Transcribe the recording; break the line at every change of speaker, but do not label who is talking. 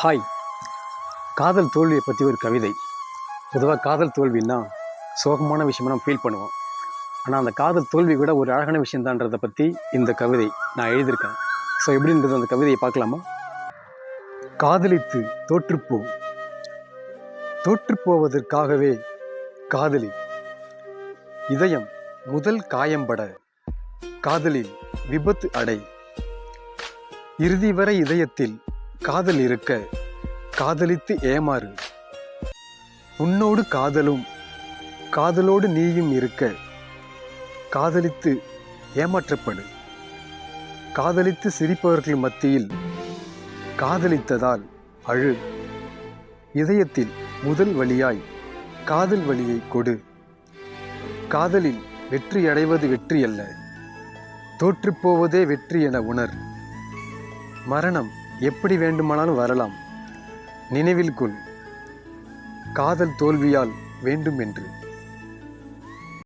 Hi. காதல் தோல்வியை பற்றி ஒரு கவிதை. பொதுவாக காதல் தோல்வின்னா சோகமான விஷயமாக நம்ம ஃபீல் பண்ணுவோம். ஆனால் அந்த காதல் தோல்வி கூட ஒரு அழகான விஷயந்தான்றதை பற்றி இந்த கவிதை நான் எழுதியிருக்கேன். ஸோ எப்படின்றது அந்த கவிதையை பார்க்கலாமா? காதலித்து தோற்றுப்போ தோற்றுப்போவதற்காகவே காதலி. இதயம் முதல் காயம்பட. காதலில் விபத்து அடை. இறுதி வரை இதயத்தில் காதல் இருக்க காதலித்து ஏமாறு. உன்னோடு காதலும் காதலோடு நீயும் இருக்க காதலித்து ஏமாற்றப்படு. காதலித்து சிரிப்பவர்கள் மத்தியில் காதலித்ததால் அழு. இதயத்தில் முதல் வழியாய் காதல் வழியை கொடு. காதலில் வெற்றி அடைவது வெற்றி அல்ல தோற்றுப்போவதே வெற்றி என உணர். மரணம் எப்படி வேண்டுமானாலும் வரலாம். நினைவில் கொள். காதல் தோல்வியால் வேண்டும் என்று